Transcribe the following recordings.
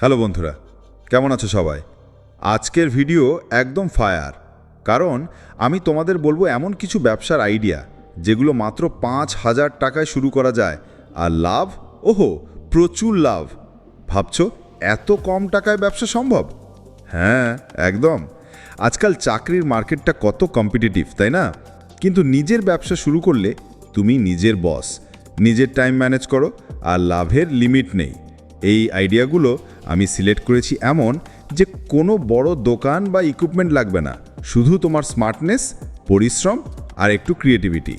Hello বন্ধুরা, কেমন আছো সবাই? আজকের ভিডিও একদম ফায়ার, কারণ আমি তোমাদের বলব এমন কিছু ব্যবসার আইডিয়া, যেগুলো মাত্র পাঁচ হাজার টাকায় শুরু করা যায়। আর লাভ? ওহো, প্রচুর লাভ। ভাবছ, এত কম টাকায় ব্যবসা সম্ভব? হ্যাঁ একদম। আজকাল চাকরির মার্কেটটা কত কম্পিটিটিভ তাই না? কিন্তু নিজের ব্যবসা শুরু করলে তুমি নিজের বস নিজের টাইম ম্যানেজ করো, আর লাভের লিমিট নেই। এই আইডিয়াগুলো আমি সিলেক্ট করেছি এমন যে কোনো বড় দোকান বা ইকুইপমেন্ট লাগবে না। শুধু তোমার স্মার্টনেস পরিশ্রম আর একটু ক্রিয়েটিভিটি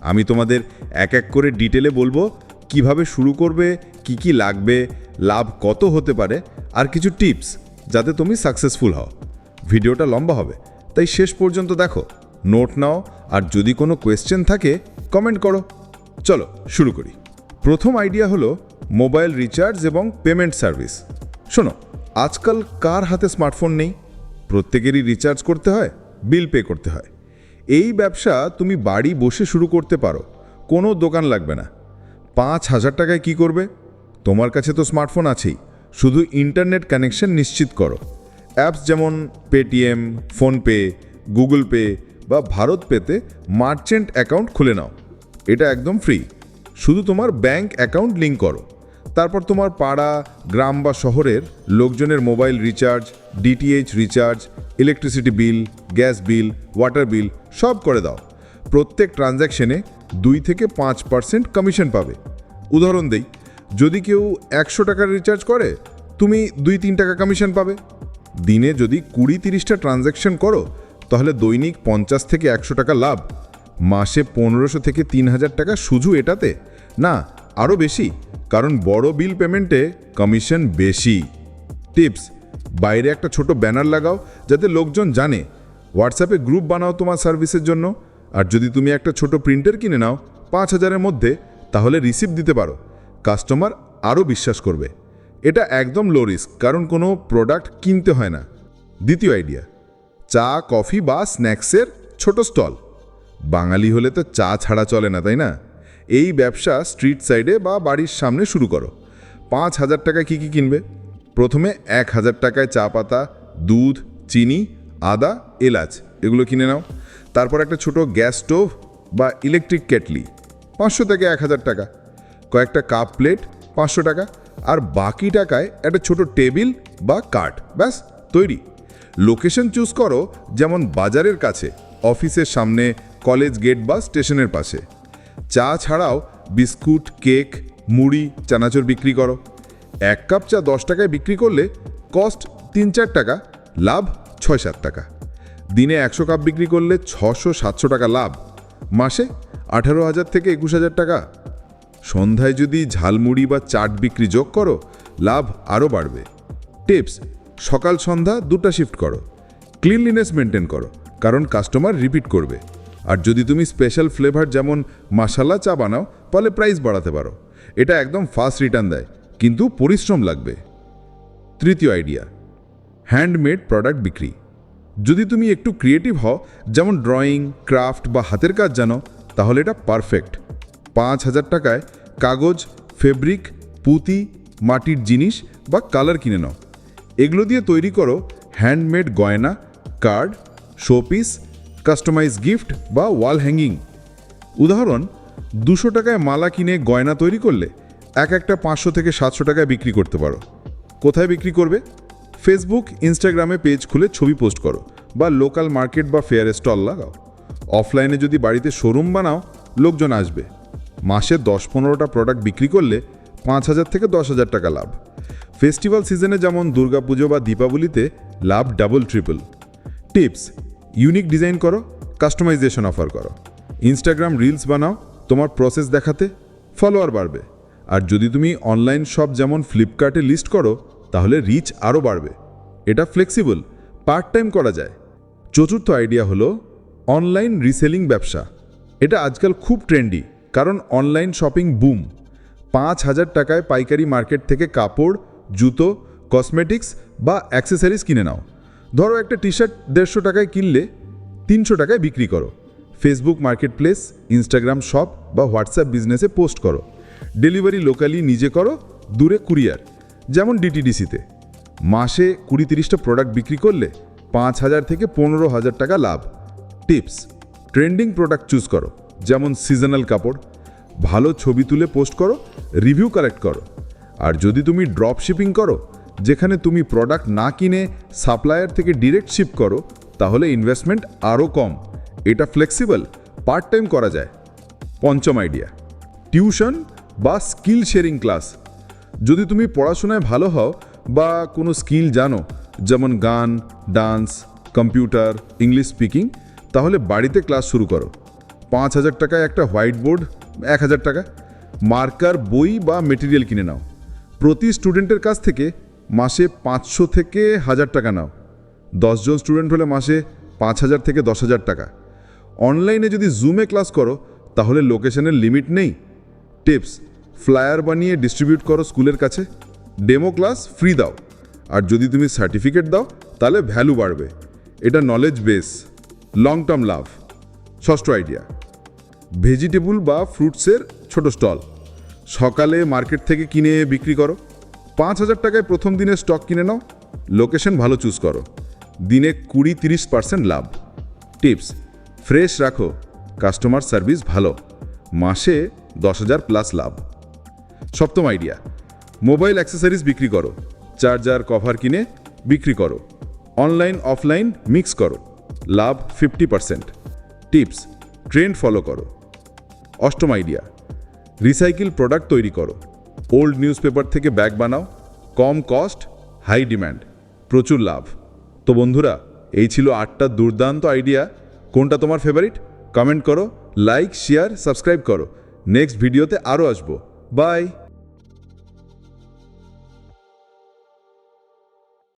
আমি তোমাদের এক এক করে ডিটেলে বলব কীভাবে শুরু করবে, কি কি লাগবে, লাভ কত হতে পারে আর কিছু টিপস যাতে তুমি সাকসেসফুল হও। ভিডিওটা লম্বা হবে, তাই শেষ পর্যন্ত দেখো। নোট নাও আর যদি কোনো কোয়েশ্চেন থাকে কমেন্ট করো। চলো, শুরু করি। প্রথম আইডিয়া হলো মোবাইল রিচার্জ এবং পেমেন্ট সার্ভিস। শোনো, আজকাল কার হাতে স্মার্টফোন নেই? প্রত্যেকেরই রিচার্জ করতে হয়, বিল পে করতে হয়। এই ব্যবসা তুমি বাড়ি বসে শুরু করতে পারো, কোনো দোকান লাগবে না। পাঁচ হাজার টাকায় কি করবে? তোমার কাছে তো স্মার্টফোন আছেই, শুধু ইন্টারনেট কানেকশন নিশ্চিত করো। অ্যাপস যেমন পেটিএম ফোনপে গুগল পে বা ভারত পেতে মার্চেন্ট অ্যাকাউন্ট খুলে নাও। এটা একদম ফ্রি। শুধু তোমার ব্যাংক অ্যাকাউন্ট লিঙ্ক করো। তারপর তোমার পাড়া, গ্রাম বা শহরের লোকজনের mobile recharge DTH recharge electricity bill gas bill water bill সব করে দাও। প্রত্যেক ট্রানজ্যাকশনে দুই থেকে পাঁচ পার্সেন্ট কমিশন পাবে। উদাহরণ দেই, যদি কেউ একশো টাকার রিচার্জ করে, তুমি দুই তিন টাকা কমিশন পাবে। দিনে যদি কুড়ি তিরিশটা ট্রানজ্যাকশন করো, তাহলে দৈনিক পঞ্চাশ থেকে একশো টাকা লাভ। মাসে পনেরোশো থেকে তিন হাজার টাকা শুধু এটাতে। না আরও বেশি, কারণ বড় বিল পেমেন্টে কমিশন বেশি। টিপস, বাইরে একটা ছোট ব্যানার লাগাও যাতে লোকজন জানে। হোয়াটসঅ্যাপে গ্রুপ বানাও তোমার সার্ভিসের জন্য। আর যদি তুমি একটা ছোট প্রিন্টার কিনে নাও পাঁচ হাজারের মধ্যে, তাহলে রিসিপ্ট দিতে পারো। কাস্টমার আরও বিশ্বাস করবে। এটা একদম লো রিস্ক কারণ কোনো প্রোডাক্ট কিনতে হয় না। দ্বিতীয় আইডিয়া চা কফি বা স্ন্যাক্সের ছোট স্টল বাঙালি হলে তো চা ছাড়া চলে না, তাই না? এই ব্যবসা স্ট্রিট সাইডে বা বাড়ির সামনে শুরু করো। পাঁচ হাজার টাকায় কী কী কিনবে? প্রথমে এক হাজার টাকায় চা পাতা, দুধ, চিনি, আদা, এলাচ এগুলো কিনে নাও। তারপর একটা ছোট গ্যাস স্টোভ বা ইলেকট্রিক কেটলি পাঁচশো থেকে এক হাজার টাকা। কয়েকটা কাপ প্লেট পাঁচশো টাকা। আর বাকি টাকায় একটা ছোট টেবিল বা কাঠ ব্যাস, তৈরি। লোকেশন চুজ করো যেমন বাজারের কাছে, অফিসের সামনে কলেজ গেট বা স্টেশনের পাশে। চা ছাড়াও বিস্কুট, কেক, মুড়ি, চানাচুর বিক্রি করো। এক কাপ চা দশ টাকায় বিক্রি করলে কস্ট তিন চার টাকা, লাভ ছয় সাত টাকা। দিনে একশো কাপ বিক্রি করলে ছশো সাতশো টাকা লাভ। মাসে আঠারো হাজার থেকে একুশ হাজার টাকা। সন্ধ্যায় যদি ঝালমুড়ি বা চাট বিক্রি যোগ করো, লাভ আরও বাড়বে। টিপস, সকাল সন্ধ্যা দুটা শিফট করো। ক্লিনলিনেস মেনটেন করো, কারণ কাস্টমার রিপিট করবে। আর যদি তুমি স্পেশাল ফ্লেভার যেমন মাসালা চা বানাও, তাহলে প্রাইস বাড়াতে পারো। এটা একদম ফাস্ট রিটার্ন দেয়, কিন্তু পরিশ্রম লাগবে। তৃতীয় আইডিয়া হ্যান্ডমেড প্রোডাক্ট বিক্রি। যদি তুমি একটু ক্রিয়েটিভ হও, যেমন ড্রয়িং ক্রাফট বা হাতের কাজ জানো, তাহলে এটা পারফেক্ট পাঁচ হাজার টাকায় কাগজ ফেব্রিক পুঁতি, মাটির জিনিস বা কালার কিনে নাও। এগুলো দিয়ে তৈরি করো হ্যান্ডমেড গয়না কার্ড শোপিস কাস্টমাইজ গিফট বা ওয়াল হ্যাঙ্গিং উদাহরণ, দুশো টাকায় মালা কিনে গয়না তৈরি করলে এক একটা পাঁচশো থেকে সাতশো টাকায় বিক্রি করতে পারো। কোথায় বিক্রি করবে? ফেসবুক ইনস্টাগ্রামে পেজ খুলে ছবি পোস্ট করো বা লোকাল মার্কেট বা ফেয়ারে স্টল লাগাও। অফলাইনে যদি বাড়িতে শোরুম বানাও, লোকজন আসবে। মাসে দশ পনেরোটা প্রোডাক্ট বিক্রি করলে পাঁচ হাজার থেকে দশ হাজার টাকা লাভ। ফেস্টিভ্যাল সিজনে যেমন দুর্গাপুজো বা দীপাবলিতে লাভ double triple tips unique design করো কাস্টমাইজেশন অফার করো। ইনস্টাগ্রাম রিলস বানাও, তোমার প্রসেস দেখাতে ফলোয়ার বাড়বে। আর যদি তুমি অনলাইন শপ যেমন ফ্লিপকার্টে লিস্ট করো, তাহলে রিচ আরও বাড়বে। এটা ফ্লেক্সিবল পার্ট টাইম করা যায়। চতুর্থ আইডিয়া হলো অনলাইন রিসেলিং ব্যবসা। এটা আজকাল খুব ট্রেন্ডি কারণ অনলাইন শপিং বুম পাঁচ হাজার টাকায় পাইকারি মার্কেট থেকে কাপড়, জুতো কসমেটিক্স বা অ্যাক্সেসরিজ কিনে নাও। ধরো একটা টি শার্ট দেড়শো টাকায় কিনলে তিনশো টাকায় বিক্রি করো। Facebook market place Instagram shop বা হোয়াটসঅ্যাপ বিজনেসে পোস্ট করো। ডেলিভারি লোকালি নিজে করো, দূরে কুরিয়ার যেমন ডিটিডিসিতে মাসে কুড়ি তিরিশটা প্রোডাক্ট বিক্রি করলে পাঁচ হাজার থেকে পনেরো হাজার টাকা লাভ। টিপস ট্রেন্ডিং প্রোডাক্ট চুজ করো, যেমন সিজনাল কাপড়। ভালো ছবি তুলে পোস্ট করো রিভিউ কালেক্ট করো। আর যদি তুমি ড্রপ শিপিং করো যেখানে তুমি প্রোডাক্ট না কিনে সাপ্লায়ার থেকে ডিরেক্ট শিপ করো, তাহলে ইনভেস্টমেন্ট আরও কম। এটা ফ্লেক্সিবল পার্ট টাইম করা যায়। পঞ্চম আইডিয়া টিউশন বা স্কিল শেয়ারিং ক্লাস যদি তুমি পড়াশোনায় ভালো হও বা কোনো স্কিল জানো, যেমন গান ডান্স কম্পিউটার ইংলিশ স্পিকিং তাহলে বাড়িতে ক্লাস শুরু করো। পাঁচ হাজার টাকায় একটা হোয়াইট বোর্ড এক হাজার টাকা। মার্কার বই বা মেটেরিয়াল কিনে নাও। প্রতি স্টুডেন্টের কাছ থেকে মাসে পাঁচশো থেকে হাজার টাকা নাও। দশজন স্টুডেন্ট হলে মাসে পাঁচ হাজার থেকে দশ হাজার টাকা। অনলাইনে যদি জুমে ক্লাস করো, তাহলে লোকেশনের লিমিট নেই। টিপস, ফ্লায়ার বানিয়ে ডিস্ট্রিবিউট করো স্কুলের কাছে। ডেমো ক্লাস ফ্রি দাও। আর যদি তুমি সার্টিফিকেট দাও, তাহলে ভ্যালু বাড়বে। এটা নলেজ বেস লং টার্ম লাভ ষষ্ঠ আইডিয়া ভেজিটেবল বা ফ্রুটসের ছোট স্টল সকালে মার্কেট থেকে কিনে বিক্রি করো। পাঁচ হাজার টাকায় প্রথম দিনে স্টক কিনে নাও। লোকেশন ভালো চুজ করো। দিনে কুড়ি তিরিশ পার্সেন্ট লাভ। টিপস ফ্রেশ রাখো। কাস্টমার সার্ভিস ভালো। মাসে দশ হাজার প্লাস লাভ। সপ্তম আইডিয়া মোবাইল অ্যাক্সেসরিজ বিক্রি করো। চার্জার কভার কিনে বিক্রি করো। অনলাইন অফলাইন মিক্স করো। লাভ fifty percent tips trend follow করো। অষ্টম আইডিয়া রিসাইকেল প্রোডাক্ট তৈরি করো। ওল্ড নিউজ পেপার থেকে ব্যাগ বানাও। কম কস্ট হাই ডিম্যান্ড প্রচুর লাভ। তো বন্ধুরা, এই ছিল আটটা দুর্দান্ত আইডিয়া কোনটা তোমার ফেভারিট কমেন্ট করো লাইক শেয়ার সাবস্ক্রাইব করো। নেক্সট ভিডিওতে আরও আসব। বাই